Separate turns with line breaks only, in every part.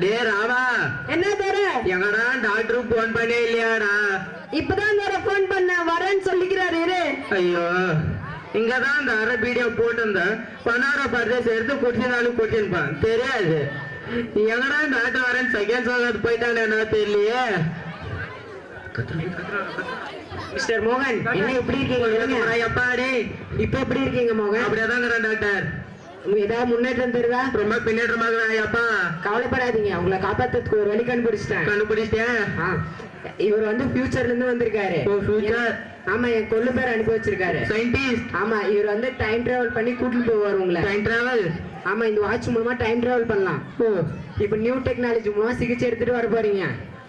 டேய் ராமா.
என்ன தர
எங்கடா டாக்டருக்கு போன் பண்ணே இல்லையாடா?
இப்பதான் தர போன் பண்ண வரேன்னு சொல்லிக்கிறாரு இரு.
ஐயோ இங்கதான் இந்த அரை வீடியோ போட்டிருந்தேன் பனார பர்தேஸ் எடுத்து குடிச்சினாலும் குடிச்சிருப்பான் தெரியாது. எங்கடா டாக்டர் வரேன் செகண்ட் சோகத்து போயிட்டானே என்ன தெரியலையே.
மிஸ்டர் மோகன் என்ன எப்படி இருக்கீங்க?
எப்பாடி
இப்ப எப்படி இருக்கீங்க மோகன்?
அப்படியேதான் டாக்டர்.
உங்களுக்கு ஏதாவது முன்னேற்றம் தெரியுதா
ரொம்ப பின்னேற்றமாக ஐயப்பா
கவலைப்படாதீங்க உங்களை காப்பாத்துறதுக்கு ஒரு வழி கண்டுபிடிச்சிட்டேன்.
கண்டுபிடிச்சிட்டேன்
இவர் வந்து ஃபியூச்சர்ல இருந்து வந்திருக்காரு. ஆமா என் கொள்ளு பேர் அனுப்பி வச்சிருக்காரு.
சயின்டிஸ்ட்
ஆமா இவர் வந்து டைம் டிராவல் பண்ணி கூட்டிட்டு போவார் உங்களை.
டைம் டிராவல்
ஆமா இந்த வாட்ச் மூலமா டைம் டிராவல் பண்ணலாம்.
ஓ.
இப்போ நியூ டெக்னாலஜி மூலமா சிகிச்சை எடுத்துட்டு வர போறீங்க.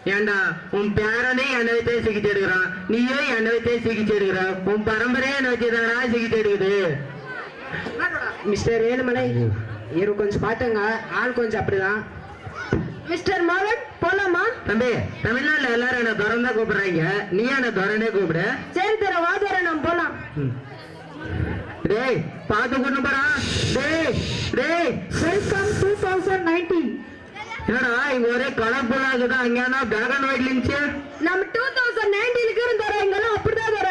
ஏண்டா உன் பேரனே என்னை வச்சே சிகிச்சை எடுக்கிறான். நீயே என்னை வச்சே சிகிச்சை எடுக்கிற. உன் பரம்பரையே என்னை வச்சுதானா சிகிச்சை எடுக்குது.
மிஸ்டர் ஏழுமலை இவர் கொஞ்சம் பாத்துங்க ஆள் கொஞ்சம் அப்படிதான். மிஸ்டர் மோகன் போலாமா?
தம்பி தமிழ்நாட்டுல எல்லாரும் என்ன துறந்தா கூப்பிடுறாங்க. நீ என்ன துறனே கூப்பிடு.
சரி தர வாதர நம்ம போலாம்.
டேய் பார்த்து கொண்டு போறா டேய் டேய்.
வெல்கம் டூ தௌசண்ட் நைன்டீன்
என்னடா இங்க ஒரே கலர்ஃபுல்லா இருக்குதா? அங்கேனா பிளாக் அண்ட் ஒயிட் இருந்துச்சு
நம்ம டூ தௌசண்ட் நைன்டீனுக்கு தர இங்கெல்லாம் அப்படிதான் தர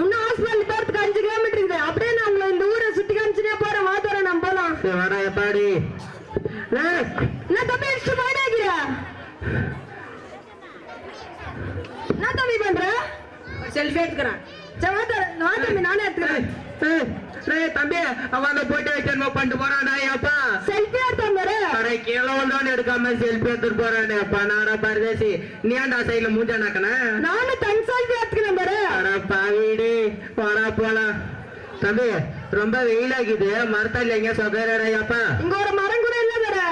இன்னும் அஞ்சு கிலோமீட்டர் இருக்குது அப்படியே நான் உங்களை இந்த ஊரை சுத்தி காமிச்சுனே போறேன் வாதர நம்ம போலாம்
சரி வாடா எப்பாடி டேய்
என்ன தம்பி இஷ்ட போயிடாக்கிற என்ன தம்பி பண்ற செல்ஃபி எடுத்துக்கிறேன். தம்பி நானே எடுத்துக்கிறேன்
தம்பி அவன் அந்த போட்டு வச்சு பண்ணிட்டு போறான்டா அப்பா.
செல்ஃபி எடுத்தேன் பாரு
அட கீழே வந்தோன்னு எடுக்காம செல்ஃபி எடுத்துட்டு போறானே நாடா பரதேசி. நீ ஏன்டா சைடுல மூஞ்சா நாக்கன
நானும் தன் செல்ஃபி எடுத்துக்கிறேன் பாரு
அட பாவிடி போடா போலாம். தம்பி ரொம்ப வெயிலாக்குது மரத்தால எங்க அப்பா
இங்க ஒரு மரம் கூட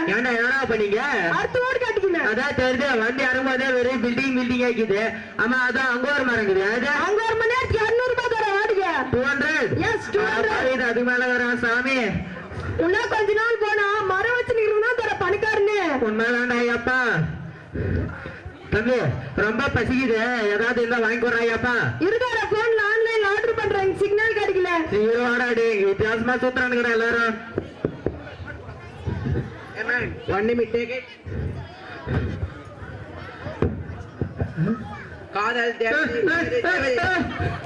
ஏன்டா என்னடா பண்ணீங்க
அடுத்த ஓடு காட்டிக்கினேன்
அதான் தெரியுது வண்டி இறங்கும்போதே வெறும் பில்டிங் பில்டிங் ஆக்கிது ஆமா அதான் அங்க ஒரு மரம் இருக்குது. அது?
அங்க ஒரு மணி நேரத்துக்கு இரநூறு ரூபாய் தர வாடகை
டூ ஹண்ட்ரட்
Yes, 200.
அது மேல வரான் சாமி.
இன்னும் கொஞ்ச நாள் போனா மரம் வச்சு நிக்கிறவனா தர பணக்காரனு.
உண்மைதான்டா ஐயப்பா. தம்பி ரொம்ப பசிக்குது. ஏதாவது இருந்தா வாங்கி கொடுறாய்யாப்பா
இருக்கார போன்ல ஆன்லைன்ல ஆர்டர் பண்றேன். சிக்னல் கிடைக்கல.
ஹீரோடாடி வித்தியாசமா சுத்துறானுங்கடா எல்லாரும். ஒன் நிமிட் டேக் இட்
காதல்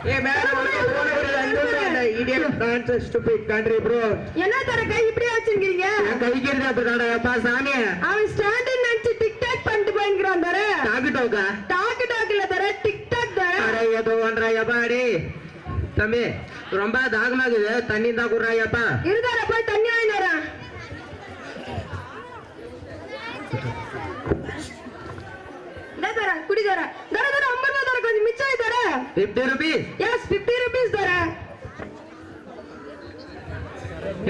ஏ
ஸ்டூபிட் கண்ட்ரி ப்ரோ
என்ன தர கை இப்படி வச்சிருக்கீங்க
கவிக்கிறது அப்பா சாமி.
அவன் ஸ்டாண்டு நினைச்சு டிக்டாக் பண்ணிட்டு போயிருக்கிறான் தர.
டாக்கிட்டோக்கா
டாக்கு டாக்குல தர டிக்டாக் தர.
அட ஏதோ ஒன்றாயப்பா அடி தம்பி ரொம்ப தாகமாகுது தண்ணி தான் குடுறாயப்பா.
இருக்கார போய் தண்ணி வாங்கி வரேன் இந்த தர குடி தர. தர தர ஐம்பது ரூபாய் தர கொஞ்சம் மிச்சம் தர.
Fifty rupees
yes fifty rupees தர.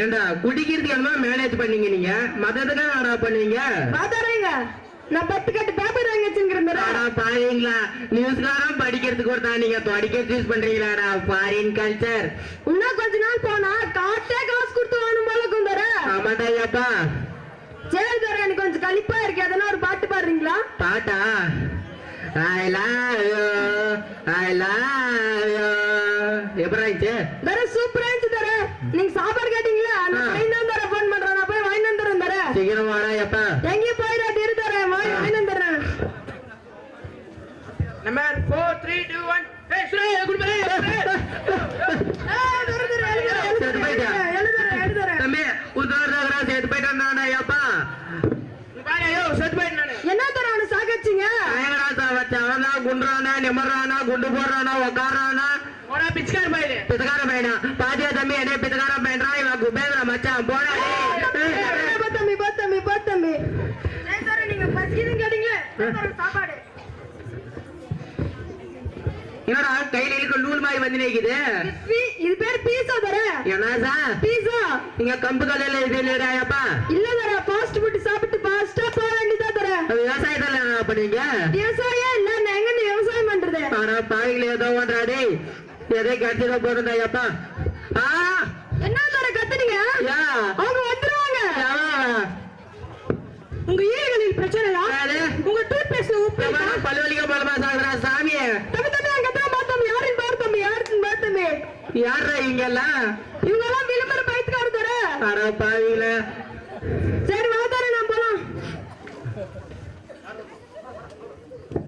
ஏண்டா குடிக்கிறதுக்கு என்ன மேனேஜ் பண்ணீங்க நீங்க? மதத்துக்கு ஆடா பண்ணுவீங்க?
வா தரேங்க நான் பத்து கட்டு பேப்பர் வாங்கி வச்சிருக்கிறேன்
பாருங்களா நியூஸ்காரம் படிக்கிறதுக்கு ஒரு தான் நீங்க படிக்க சூஸ் பண்றீங்களாடா ஃபாரின் கல்ச்சர்
இன்னும் கொஞ்ச நாள் போனா காட்டே காசு கொடுத்து வாங்கணும் போல இருக்கும் தர.
ஆமாடா ஐயாப்பா.
சரி தர எனக்கு கொஞ்சம் கலிப்பா இருக்கு. அதெல்லாம் ஒரு பாட்டு பாடுறீங்களா?
பாட்டா? I love you I love you எப்படி
தர சூப்பரா இருந்துச்சு தர. நீங்க சாப்பாடு கேட்டீங்களா? அந்த
ஆ.
பையன் தான் தர போன் பண்றேன் நான் போய் வாங்கி வந்துடுறேன் தர
சீக்கிரம் வாடா ஐயப்பா
எங்கேயும் போயிடாது இரு தர வாங்கி வாங்கி வந்துடுறேன்
number four three two one ஏய் சுரேஷ் குடும்பரே
ஏய், தர, தர, எழுது, எழுது,
செத்து போயிட்டியா?
எழுது, எழுது, எழுது, எழுது.
தம்பி உத்தரவு சேர்த்து போயிட்டான்டா ஐயப்பா
பாரு ஐயோ செத்து போயிட்டு நானு
என்ன தர அவனை சாகச்சிங்க
பயங்கரா சார் வச்ச அவன் தான் குண்டுறானா நிமர்றானா குண்டு போடுறானா உக்காடுறானா
பிச்சைக்கார
பித்தக்கார பையனா பாத்தியா தம்பி என்ன பித்தக்கார பையன்றா இவன் குபேந்திர மச்சான் போடா
நீங்க பசிக்குதுன்னு சாப்பாடு
என்னடா கையில இருக்க நூல் மாதிரி வந்து நிக்குது
இது பேர் பீஸா தர
என்ன சார்
பீஸா
இங்க கம்பு கலையில இது இல்லையாப்பா
இல்ல தர ஃபாஸ்ட் ஃபுட் சாப்பிட்டு ஃபாஸ்டா போக வேண்டியதா தர
விவசாயத்துல என்ன பண்ணீங்க
விவசாயம் இல்ல நான் எங்க இருந்து விவசாயம்
பாவிகள ஏதோ ஒன்றாடி. எதை கடிச்சதோ போதுண்டாயப்பா ஆ?
என்ன தர கத்துனீங்க? அவங்க வந்துருவாங்க. உங்க ஈரகளில் பிரச்சனை? உங்க டூத் பேஸ்ட்ல உப்பு
பல்வலிக்க போலமா சாகுறா சாமி
தம்பி தம்பி அங்க தான் பார்த்தோம். யாரின் பார் தம்பி? யாரின் பார் தம்பி?
யாரா இங்க எல்லாம்
இவங்க எல்லாம் விளம்பர பயத்துக்காரு தர
அட பாவிகள.
சரி வா தர நான் போலாம்.